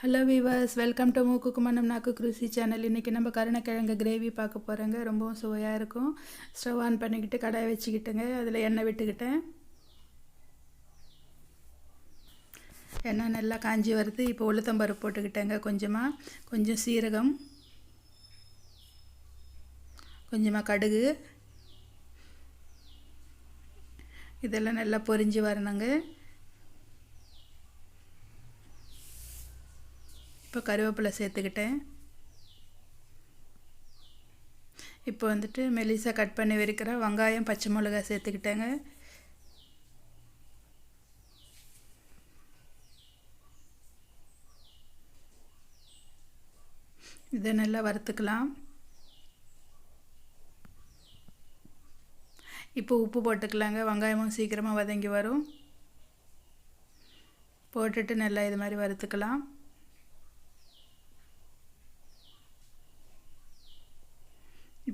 Hello viewers welcome to மூக்கு மனம் நாக்கு குருசி சேனல் இன்றைக்கி நம்ம கருணக்கிழங்கு கிரேவி பார்க்க போகிறோங்க ரொம்பவும் சுவையாக இருக்கும். ஸ்டவ் ஆன் பண்ணிக்கிட்டு கடாயை வச்சுக்கிட்டுங்க. அதில் எண்ணெய் விட்டுக்கிட்டேன். எண்ணெய் நல்லா காஞ்சி வருது. இப்போ உளுத்தம்பருப்பு போட்டுக்கிட்டேங்க கொஞ்சமாக கொஞ்சம் சீரகம். கொஞ்சமாக கடுகு. இதெல்லாம் நல்லா பொரிஞ்சு வரணுங்க. இப்போ கருவேப்பிலை சேர்த்துக்கிட்டேன். இப்போ வந்துட்டு மெலிசாக கட் பண்ணி வைக்கிற வெங்காயம் பச்சை மிளகாய் சேர்த்துக்கிட்டேங்க. இதை நல்லா வறுத்துக்கலாம். இப்போ உப்பு போட்டுக்கலாங்க. வெங்காயமும் சீக்கிரமாக வதங்கி வரும். போட்டுட்டு நல்லா இது மாதிரி வறுத்துக்கலாம்.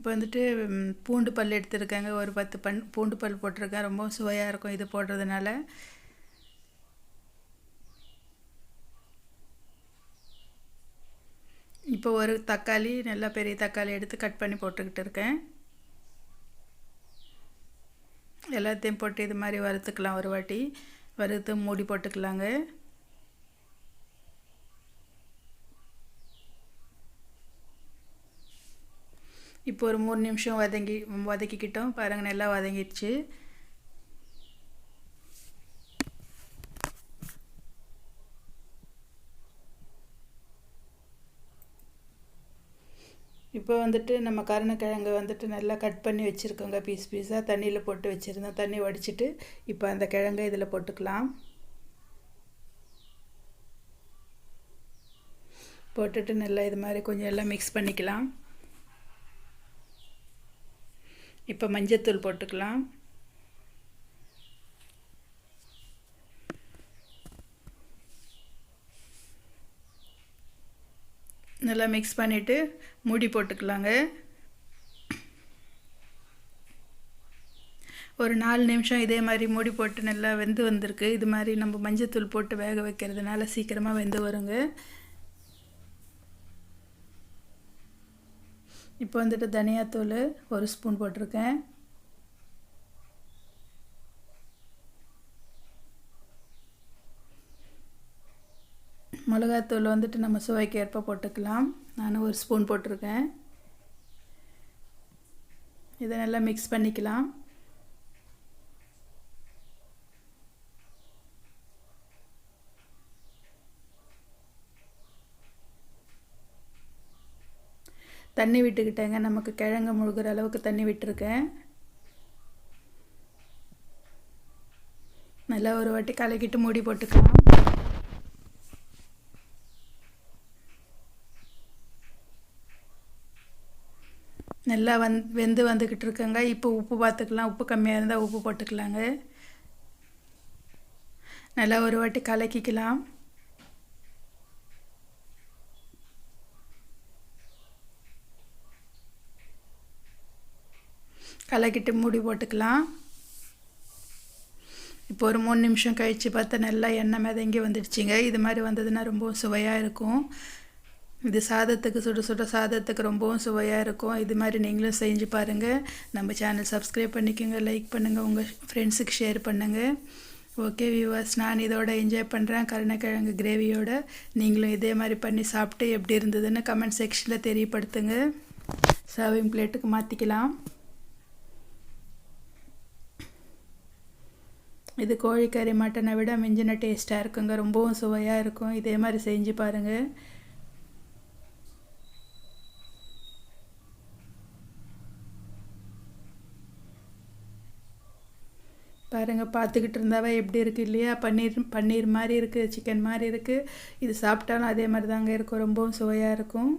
இப்போ வந்துட்டு பூண்டு பல் எடுத்துருக்கேங்க. ஒரு பத்து பண் பூண்டு பல் போட்டிருக்கேன். ரொம்ப சுவையாக இருக்கும் இது போடுறதுனால. இப்போ ஒரு தக்காளி நல்லா பெரிய தக்காளி எடுத்து கட் பண்ணி போட்டுக்கிட்டு இருக்கேன். எல்லாத்தையும் போட்டு இது மாதிரி வறுத்துக்கலாம் ஒரு வாட்டி. வறுத்து மூடி போட்டுக்கலாங்க. இப்போ ஒரு மூணு நிமிஷம் வதங்கி வதக்கிக்கிட்டோம். பாருங்கள் நல்லா வதங்கிடுச்சு. இப்போ வந்துட்டு நம்ம கருணக்கிழங்கு வந்துட்டு நல்லா கட் பண்ணி வச்சுருக்கோங்க பீஸ் பீஸாக தண்ணியில் போட்டு வச்சுருந்தோம். தண்ணி வடிச்சிட்டு இப்போ அந்த கிழங்கை இதில் போட்டுக்கலாம். போட்டுட்டு நல்லா இது மாதிரி கொஞ்சம் எல்லாம் மிக்ஸ் பண்ணிக்கலாம். இப்போ மஞ்சத்தூள் போட்டுக்கலாம். நல்லா மிக்ஸ் பண்ணிவிட்டு மூடி போட்டுக்கலாங்க. ஒரு நாலு நிமிஷம் இதே மாதிரி மூடி போட்டு நல்லா வெந்து வந்திருக்கு. இது மாதிரி நம்ம மஞ்சத்தூள் போட்டு வேக வைக்கிறதுனால சீக்கிரமாக வெந்து வருங்க. இப்போ வந்துட்டு தனியாத்தூள் ஒரு ஸ்பூன் போட்டிருக்கேன். மிளகாத்தூள் வந்துட்டு நம்ம சுவைக்கு ஏற்ப போட்டுக்கலாம். நான் ஒரு ஸ்பூன் போட்டிருக்கேன். இதை நல்லா மிக்ஸ் பண்ணிக்கலாம். தண்ணி விட்டுக்கிட்டேங்க. நமக்கு கிழங்கு முழுகிற அளவுக்கு தண்ணி விட்டுருக்கேன். நல்லா ஒரு வாட்டி கலக்கிட்டு மூடி போட்டுக்கலாம். நல்லா வந் வெந்து வந்துக்கிட்டு இருக்கங்க. இப்போ உப்பு பார்த்துக்கலாம். உப்பு கம்மியாக இருந்தால் உப்பு போட்டுக்கலாங்க. நல்லா ஒரு வாட்டி கலக்கிக்கலாம். கலக்கிட்டு மூடி போட்டுக்கலாம். இப்போ ஒரு மூணு நிமிஷம் கழித்து பார்த்தா நல்லா எண்ணெய் மிதங்கி வந்துடுச்சிங்க. இது மாதிரி வந்ததுன்னா ரொம்பவும் சுவையாக இருக்கும். இது சாதத்துக்கு சுட சுட சாதத்துக்கு ரொம்பவும் சுவையாக இருக்கும். இது மாதிரி நீங்களும் செஞ்சு பாருங்கள் நம்ம சேனல் சப்ஸ்கிரைப் பண்ணிக்கோங்க லைக் பண்ணுங்கள் உங்கள் ஃப்ரெண்ட்ஸுக்கு ஷேர் பண்ணுங்கள் ஓகே வியூவர்ஸ் நான் இதோட என்ஜாய் பண்ணுறேன் கருணக்கிழங்கு கிரேவியோட நீங்களும் இதே மாதிரி பண்ணி சாப்பிட்டு எப்படி இருந்ததுன்னு கமெண்ட் செக்ஷனில் தெரியப்படுத்துங்க. சர்விங் பிளேட்டுக்கு மாற்றிக்கலாம் இது கோழிக்கறி மட்டனை விட மிஞ்சின டேஸ்ட்டாக இருக்குங்க. ரொம்பவும் சுவையாக இருக்கும். இதே மாதிரி செஞ்சு பாருங்கள் பாருங்கள் பார்த்துக்கிட்டு இருந்தாவே எப்படி இருக்குது இல்லையா? பன்னீர் பன்னீர் மாதிரி இருக்குது சிக்கன் மாதிரி இருக்குது இது சாப்பிட்டாலும் அதே மாதிரி தாங்க இருக்கும். ரொம்பவும் சுவையாக இருக்கும்.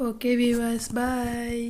ஓகே வியூவர்ஸ் பாய்